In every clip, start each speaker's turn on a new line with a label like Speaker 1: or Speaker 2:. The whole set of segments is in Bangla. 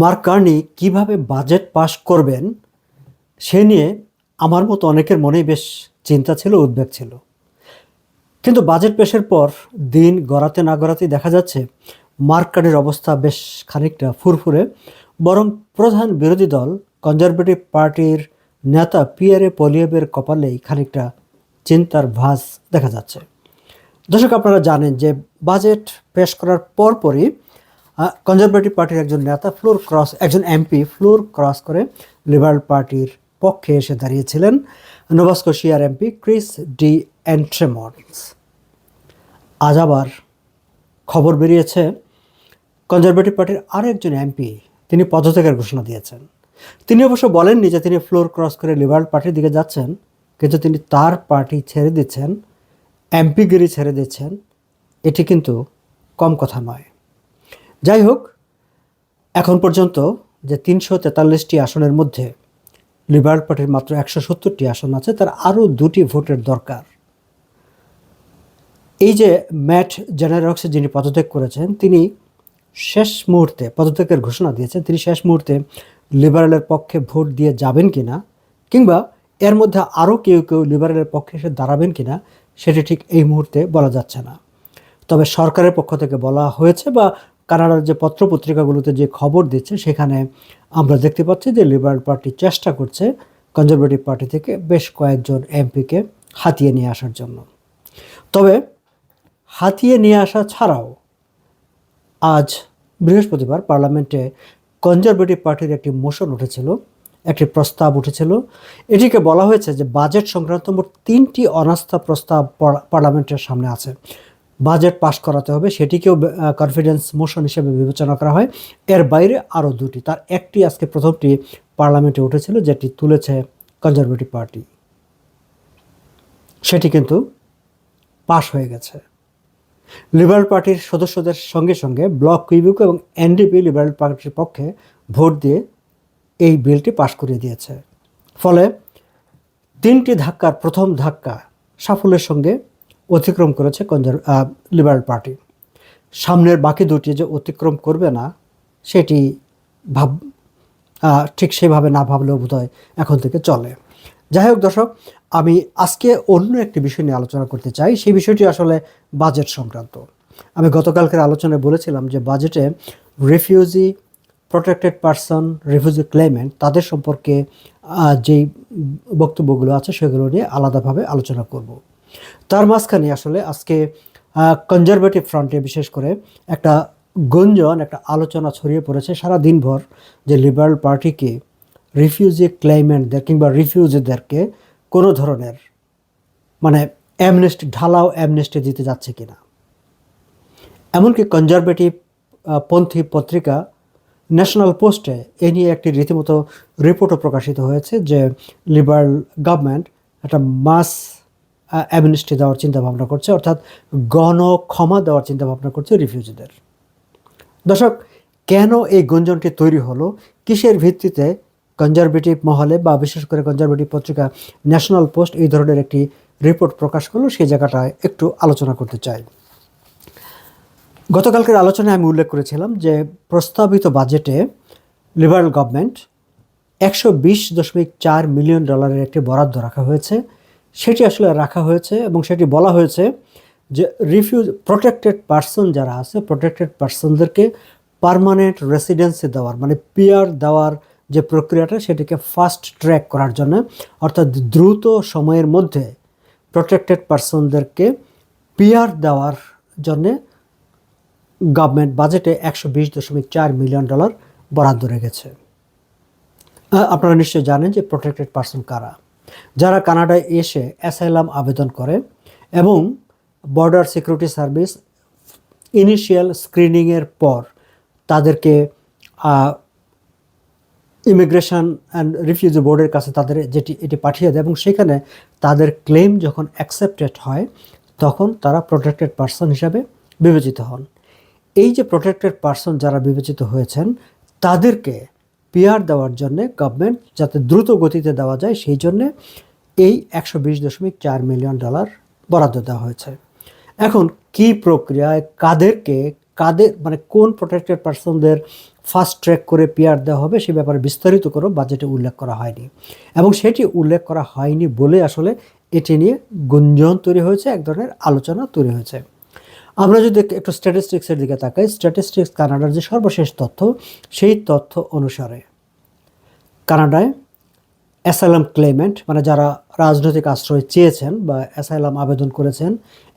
Speaker 1: মার্ক কার্নি কীভাবে বাজেট পাশ করবেন, সে নিয়ে আমার মতো অনেকের মনেই বেশ চিন্তা ছিল, উদ্বেগ ছিল। কিন্তু বাজেট পেশের পর দিন গড়াতে না গড়াতেই দেখা যাচ্ছে, মার্ক কার্নির অবস্থা বেশ খানিকটা ফুরফুরে। বরং প্রধান বিরোধী দল, কনজারভেটিভ পার্টির নেতা পিয়ারে পলিয়েবের কপালেই খানিকটা চিন্তার ভাঁজ দেখা যাচ্ছে। দর্শক, আপনারা জানেন যে বাজেট পেশ করার পরপরই কনজারভেটিভ পার্টির একজন নেতা, ফ্লোর ক্রস, একজন এমপি ফ্লোর ক্রস করে লিবারেল পার্টির পক্ষে এসে দাঁড়িয়েছিলেন নোভাস্কোশিয়ার এমপি ক্রিস ডি অ্যান্ট্রেমন্স আজ আবার খবর বেরিয়েছে কনজারভেটিভ পার্টির আরেকজন এমপি তিনি পদত্যাগের ঘোষণা দিয়েছেন। তিনি অবশ্য বলেননি যে তিনি ফ্লোর ক্রস করে লিবারেল পার্টির দিকে যাচ্ছেন, কিন্তু তিনি তার পার্টি ছেড়ে দিচ্ছেন এমপিগিরি ছেড়ে দিচ্ছেন, এটি কিন্তু কম কথা নয়। যাই হোক এখন পর্যন্ত যে তিনশো তেতাল্লিশটি আসনের মধ্যে লিবারেল পার্টির মাত্র একশো সত্তরটি আসন আছে, তার আরও দুটি ভোটের দরকার। এই যে ম্যাট জেনারক্স যিনি পদত্যাগ করেছেন, তিনি শেষ মুহূর্তে পদত্যাগের ঘোষণা দিয়েছেন, তিনি শেষ মুহূর্তে লিবারেলের পক্ষে ভোট দিয়ে যাবেন কি না কিংবা এর মধ্যে আরও কেউ কেউ লিবারেলের পক্ষে এসে দাঁড়াবেন কি না সেটি ঠিক এই মুহূর্তে বলা যাচ্ছে না। তবে সরকারের পক্ষ থেকে বলা হয়েছে বা কানাডার যে পত্রপত্রিকাগুলোতে যে খবর দিচ্ছে, সেখানে আমরা দেখতে পাচ্ছি যে লিবারেল পার্টি চেষ্টা করছে কনজারভেটিভ পার্টি থেকে বেশ কয়েকজন এমপিকে হাতিয়ে নিয়ে আসার জন্য। তবে হাতিয়ে নিয়ে আসা ছাড়াও আজ বৃহস্পতিবার পার্লামেন্টে কনজারভেটিভ পার্টির একটি মোশন উঠেছিল, একটি প্রস্তাব উঠেছিল। এটিকে বলা হয়েছে যে, বাজেট সংক্রান্ত মোট তিনটি অনাস্থা প্রস্তাব পার- পার্লামেন্টের সামনে আছে। বাজেট পাশ করাতে হবে, সেটিকেও কনফিডেন্স মোশন হিসেবে বিবেচনা করা হয়। এর বাইরে আরও দুটি, তার একটি আজকে প্রথমটি পার্লামেন্টে উঠেছিল, যেটি তুলেছে কনজারভেটিভ পার্টি সেটি কিন্তু পাশ হয়ে গেছে। লিবারেল পার্টির সদস্যদের সঙ্গে সঙ্গে ব্লক কুইবুক এবং এনডিপি লিবারেল পার্টির পক্ষে ভোট দিয়ে এই বিলটি পাশ করিয়ে দিয়েছে। ফলে তিনটি ধাক্কার, প্রথম ধাক্কা সাফল্যের সঙ্গে অতিক্রম করেছে কনজার লিবারেল পার্টি সামনের বাকি দুটি যে অতিক্রম করবে না, সেটি ভাব ঠিক সেভাবে না ভাবলেও বোধহয় এখন থেকে চলে। যাই হোক দর্শক, আমি আজকে অন্য একটি বিষয় নিয়ে আলোচনা করতে চাই। সেই বিষয়টি আসলে বাজেট সংক্রান্ত। আমি গতকালকের আলোচনায় বলেছিলাম যে বাজেটে refugee, protected person, refugee claimant তাদের সম্পর্কে যেই বক্তব্যগুলো আছে সেগুলো নিয়ে আলাদাভাবে আলোচনা করব। তার মাঝখানে আসলে আজকে কনজারভেটিভ ফ্রন্টে বিশেষ করে একটা গুঞ্জন, একটা আলোচনা ছড়িয়ে পড়েছে সারা দিনভর যে লিবারাল পার্টিকে রিফিউজি ক্লাইমেন্টদের কিংবা রিফিউজিদেরকে কোনো ধরনের মানে অ্যামনেস্টি ঢালাও অ্যামনেস্টি দিতে যাচ্ছে কিনা। এমনকি কনজারভেটিভ পন্থী পত্রিকা ন্যাশনাল পোস্টে এ নিয়ে একটি রীতিমতো রিপোর্টও প্রকাশিত হয়েছে যে লিবারাল গভর্নমেন্ট একটা মাস অ্যামনেস্টি দেওয়ার চিন্তা ভাবনা করছে, অর্থাৎ গণ ক্ষমা দেওয়ার চিন্তা ভাবনা করছে রিফিউজিদের দর্শক, কেন এই গুঞ্জনটি তৈরি হলো? কিসের ভিত্তিতে কনজারভেটিভ মহলে বা বিশেষ করে কনজারভেটিভ পত্রিকা ন্যাশনাল পোস্ট এই ধরনের একটি রিপোর্ট প্রকাশ করল, সেই জায়গাটায় একটু আলোচনা করতে চাই। গতকালকের আলোচনায় আমি উল্লেখ করেছিলাম যে প্রস্তাবিত বাজেটে লিবারেল গভর্নমেন্ট একশো বিশ দশমিক চার মিলিয়ন ডলারের একটি বরাদ্দ রাখা হয়েছে। সেটি আসলে রাখা হয়েছে এবং সেটি বলা হয়েছে যে রিফিউজ প্রোটেক্টেড পার্সন যারা আছে প্রোটেক্টেড পার্সনদেরকে পার্মানেন্ট রেসিডেন্সি দেওয়ার মানে পিয়ার দেওয়ার যে প্রক্রিয়াটা, সেটিকে ফাস্ট ট্র্যাক করার জন্য, অর্থাৎ দ্রুত সময়ের মধ্যে প্রোটেক্টেড পার্সনদেরকে পিয়ার দেওয়ার জন্যে গভর্নমেন্ট বাজেটে একশো বিশ দশমিক চার মিলিয়ন ডলার বরাদ্দ রেখেছে। আপনারা নিশ্চয়ই জানেন যে প্রোটেক্টেড পার্সন কারা। যারা কানাডায় এসে অ্যাসাইলাম আবেদন করে এবং বর্ডার সিকিউরিটি সার্ভিস ইনিশিয়াল স্ক্রিনিংয়ের পর তাদেরকে ইমিগ্রেশন অ্যান্ড রিফিউজি বোর্ডের কাছে তাদের যেটি, এটি পাঠিয়ে দেয় এবং সেখানে তাদের ক্লেম যখন অ্যাকসেপ্টেড হয়, তখন তারা প্রোটেক্টেড পার্সন হিসাবে বিবেচিত হন। এই যে প্রোটেক্টেড পার্সন যারা বিবেচিত হয়েছেন, তাদেরকে পিআর দেওয়ার জন্য গভর্নমেন্ট যাতে দ্রুত গতিতে দেওয়া যায়, সেই জন্যে এই একশো বিশ দশমিক চার মিলিয়ন ডলার বরাদ্দ দেওয়া হয়েছে। এখন কি প্রক্রিয়ায়, কাদেরকে, কাদের মানে কোন প্রোটেক্টেড পার্সনদের ফাস্ট ট্র্যাক করে পিয়ার দেওয়া হবে, সে ব্যাপারে বিস্তারিত করে বাজেটে উল্লেখ করা হয়নি। এবং সেটি উল্লেখ করা হয়নি বলে আসলে এটি নিয়ে গুঞ্জন তৈরি হয়েছে, এক ধরনের আলোচনা তৈরি হয়েছে। আমরা যদি একটু স্ট্যাটিস্টিক্সের দিকে তাকাই স্ট্যাটিস্টিক্স কানাডার যে সর্বশেষ তথ্য, সেই তথ্য অনুসারে কানাডায় অ্যাসাইলাম ক্লেমেন্ট মানে যারা রাজনৈতিক আশ্রয় চেয়েছেন বা অ্যাসাইলাম আবেদন করেছেন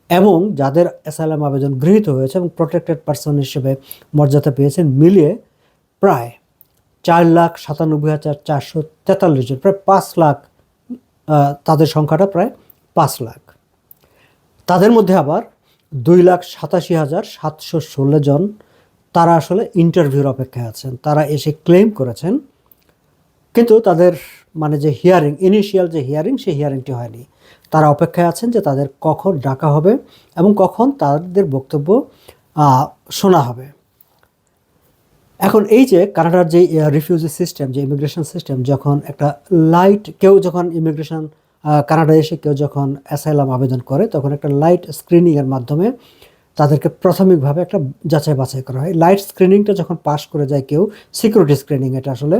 Speaker 1: এবং যাদের অ্যাসাইলাম আবেদন গৃহীত হয়েছে এবং প্রোটেক্টেড পার্সন হিসেবে মর্যাদা পেয়েছেন, মিলিয়ে প্রায় চার লাখ সাতানব্বই হাজার চারশো তেতাল্লিশ জন, প্রায় পাঁচ লাখ তাদের সংখ্যাটা প্রায় পাঁচ লাখ। তাদের মধ্যে আবার দুই লাখ সাতাশি হাজার সাতশো ষোলো জন তারা আসলে ইন্টারভিউর অপেক্ষায় আছেন। তারা এসে ক্লেম করেছেন। কিন্তু তাদের মানে যে হিয়ারিং ইনিশিয়াল যে হিয়ারিং সেই হিয়ারিংটি হয়নি। তারা অপেক্ষায় আছেন যে তাদের কখন ডাকা হবে এবং কখন তাদের বক্তব্য শোনা হবে। এখন এই যে কানাডার যে রিফিউজি সিস্টেম যে ইমিগ্রেশন সিস্টেম যখন একটা লাইট কেউ যখন ইমিগ্রেশন কানাডায় এসে কেউ যখন অ্যাসাইলাম আবেদন করে, তখন একটা লাইট স্ক্রিনিংয়ের মাধ্যমে তাদেরকে প্রাথমিকভাবে একটা যাচাই বাছাই করা হয়। লাইট স্ক্রিনিংটা যখন পাস করে যায় কেউ সিকিউরিটি স্ক্রিনিং এটা আসলে,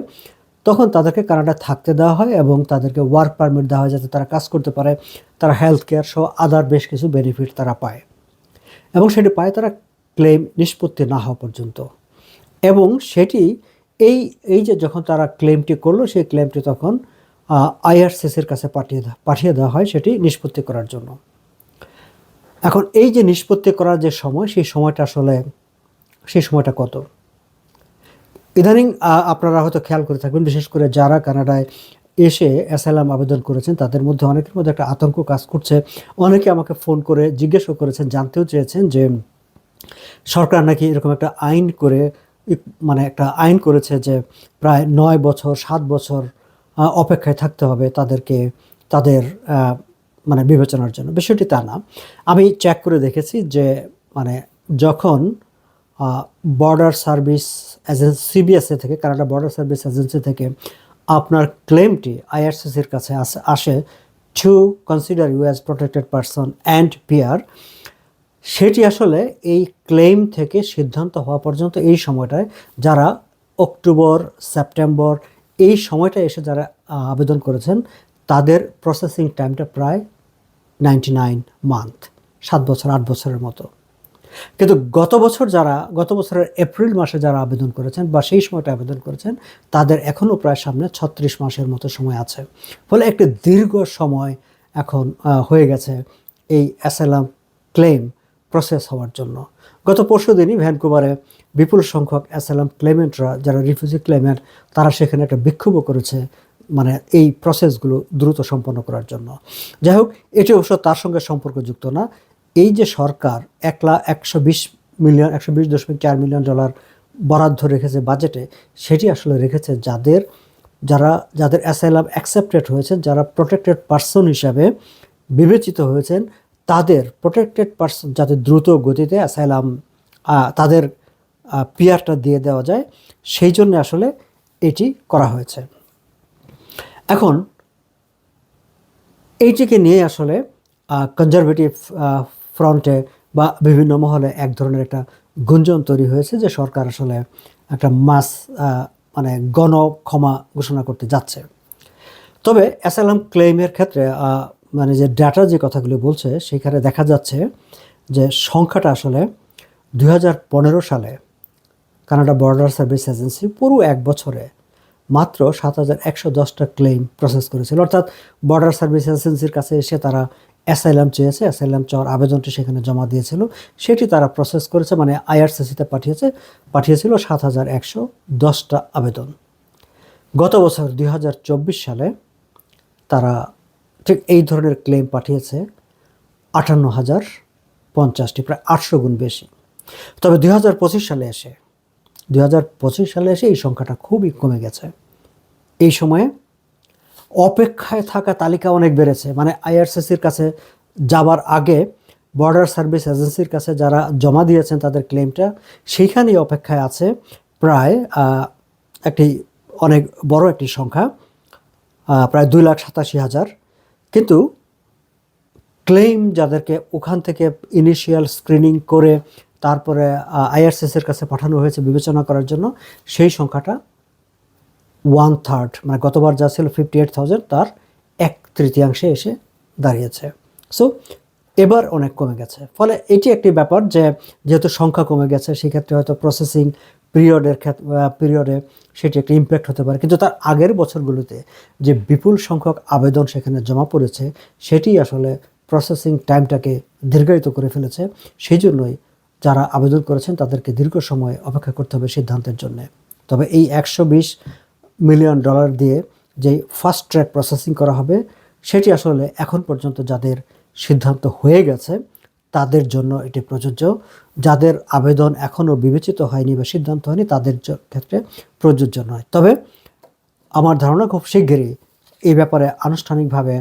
Speaker 1: তখন তাদেরকে কানাডায় থাকতে দেওয়া হয় এবং তাদেরকে ওয়ার্ক পারমিট দেওয়া হয় যাতে তারা কাজ করতে পারে। তারা হেলথ কেয়ার সহ আদার বেশ কিছু বেনিফিট তারা পায় এবং সেটি পায় তারা ক্লেম নিষ্পত্তি না হওয়া পর্যন্ত। এবং সেটি এই এই যে যখন তারা ক্লেমটি করল, সেই ক্লেমটি তখন আইআরসিসির কাছে পাঠিয়ে দেওয়া পাঠিয়ে দেওয়া হয় সেটি নিষ্পত্তি করার জন্য। এখন এই যে নিষ্পত্তি করার যে সময়, সেই সময়টা আসলে, সেই সময়টা কত? ইদানিং আপনারা হয়তো খেয়াল করে থাকবেন, বিশেষ করে যারা কানাডায় এসে অ্যাসাইলাম আবেদন করেছেন, তাদের মধ্যে অনেকের মধ্যে একটা আতঙ্ক কাজ করছে। অনেকে আমাকে ফোন করে জিজ্ঞেসও করেছেন, জানতেও চেয়েছেন যে সরকার নাকি এরকম একটা আইন করে মানে একটা আইন করেছে যে প্রায় নয় বছর, সাত বছর অপেক্ষায় থাকতে হবে তাদেরকে, তাদের মানে বিবেচনার জন্য। বিষয়টি তা না। আমি চেক করে দেখেছি যে মানে যখন বর্ডার সার্ভিস এজেন্সি সিবিএসএ থেকে, কানাডা বর্ডার সার্ভিস এজেন্সি থেকে আপনার ক্লেমটি আইআরসিসির কাছে আসে আসে to consider you as protected person and peer সেটি আসলে এই ক্লেম থেকে সিদ্ধান্ত হওয়া পর্যন্ত এই সময়টায় যারা অক্টোবর, সেপ্টেম্বর এই সময়টা এসে যারা আবেদন করেছেন, তাদের প্রসেসিং টাইমটা প্রায় নাইনটি নাইন মান্থ সাত বছর, আট বছরের মতো। কিন্তু গত বছর যারা, গত বছরের এপ্রিল মাসে যারা আবেদন করেছেন বা সেই সময়টা আবেদন করেছেন, তাদের এখনও প্রায় সামনে ছত্রিশ মাসের মতো সময় আছে। ফলে একটি দীর্ঘ সময় এখন হয়ে গেছে এই অ্যাসালাম ক্লেম প্রসেস হওয়ার জন্য। গত পরশু দিনই ভ্যানকুভারে বিপুল সংখ্যক অ্যাসালাম ক্লেমেন্টরা যারা রিফিউজি ক্লেমেন্ট তারা সেখানে একটা বিক্ষোভও করেছে মানে এই প্রসেসগুলো দ্রুত সম্পন্ন করার জন্য। যাই হোক, এটি অবশ্য তার সঙ্গে সম্পর্কযুক্ত না। এই যে সরকার এক লাখ একশো বিশ মিলিয়ন, একশো বিশ দশমিক চার মিলিয়ন ডলার বরাদ্দ রেখেছে বাজেটে, সেটি আসলে রেখেছে যাদের, যারা, যাদের অ্যাসাইলাম অ্যাকসেপ্টেড হয়েছেন, যারা প্রোটেক্টেড পার্সন হিসাবে বিবেচিত হয়েছেন তাদের প্রোটেক্টেড পার্সন যাতে দ্রুত গতিতে অ্যাসাইলাম তাদের পিয়ারটা দিয়ে দেওয়া যায়, সেই জন্য আসলে এটি করা হয়েছে। এখন, এইটিকে নিয়ে আসলে কনজারভেটিভ ফ্রন্টে বা বিভিন্ন মহলে এক ধরনের একটা গুঞ্জন তৈরি হয়েছে যে সরকার আসলে একটা মাস মানে গণ ক্ষমা ঘোষণা করতে যাচ্ছে। তবে অ্যাসালাম ক্লেইমের ক্ষেত্রে মানে যে ডাটা যে কথাগুলো বলছে, সেখানে দেখা যাচ্ছে যে সংখ্যাটা আসলে দুই হাজার পনেরো সালে কানাডা বর্ডার সার্ভিস এজেন্সি পুরো এক বছরে মাত্র সাত হাজার একশো দশটা ক্লেম প্রসেস করেছিল। অর্থাৎ বর্ডার সার্ভিস এজেন্সির কাছে এসে তারা অ্যাসাইলাম চেয়েছে অ্যাসাইলাম চাওয়ার আবেদনটি সেখানে জমা দিয়েছিল। সেটি তারা প্রসেস করেছে মানে আইআরসিসিতে পাঠিয়েছে, পাঠিয়েছিল সাত হাজার একশো দশটা আবেদন। গত বছর দুই হাজার চব্বিশ সালে তারা ঠিক এই ধরনের ক্লেম পাঠিয়েছে আটান্ন হাজার পঞ্চাশটি, প্রায় আটশো গুণ বেশি। তবে দু হাজার পঁচিশ সালে এসে দু হাজার পঁচিশ সালে এসে এই সংখ্যাটা খুবই কমে গেছে। এই সময়ে অপেক্ষায় থাকা তালিকা অনেক বেড়েছে। মানে আইআরসিসির কাছে যাবার আগে বর্ডার সার্ভিস এজেন্সির কাছে যারা জমা দিয়েছেন তাদের ক্লেমটা সেইখানেই অপেক্ষায় আছে প্রায় একটি অনেক বড় একটি সংখ্যা প্রায় দুই লাখ সাতাশি হাজার কিন্তু ক্লেম যাদেরকে ওখান থেকে ইনিশিয়াল স্ক্রিনিং করে তারপরে আইআরসিসির কাছে পাঠানো হয়েছে বিবেচনা করার জন্য, সেই সংখ্যাটা ওয়ান থার্ড মানে গতবার যা ছিল ফিফটি এইট থাউজেন্ড তার এক তৃতীয়াংশে এসে দাঁড়িয়েছে। সো এবার অনেক কমে গেছে। ফলে এটি একটি ব্যাপার যে, যেহেতু সংখ্যা কমে গেছে, সেক্ষেত্রে হয়তো প্রসেসিং পিরিয়ডের পিরিয়ডে সেটি একটা ইম্প্যাক্ট হতে পারে। কিন্তু তার আগের বছরগুলোতে যে বিপুল সংখ্যক আবেদন সেখানে জমা পড়েছে, সেটি আসলে প্রসেসিং টাইমটাকে দীর্ঘায়িত করে ফেলেছে। সেই জন্যই যারা আবেদন করেছেন, তাদেরকে দীর্ঘ সময় অপেক্ষা করতে হবে সিদ্ধান্তের জন্য। তবে এই একশো বিশ মিলিয়ন ডলার দিয়ে যে ফাস্ট ট্র্যাক প্রসেসিং করা হবে, সেটি আসলে এখন পর্যন্ত যাদের সিদ্ধান্ত হয়ে গেছে তাদের জন্য এটি প্রযোজ্য। যাদের আবেদন এখনও বিবেচিত হয়নি বা সিদ্ধান্ত হয়নি, তাদের ক্ষেত্রে প্রযোজ্য নয়। তবে আমার ধারণা খুব শীঘ্রই এই ব্যাপারে আনুষ্ঠানিকভাবে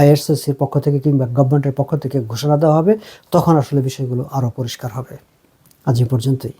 Speaker 1: আইএসএসসির পক্ষ থেকে কিংবা গভর্নমেন্টের পক্ষ থেকে ঘোষণা দেওয়া হবে। তখন আসলে বিষয়গুলো আরও পরিষ্কার হবে। আজ এই পর্যন্তই।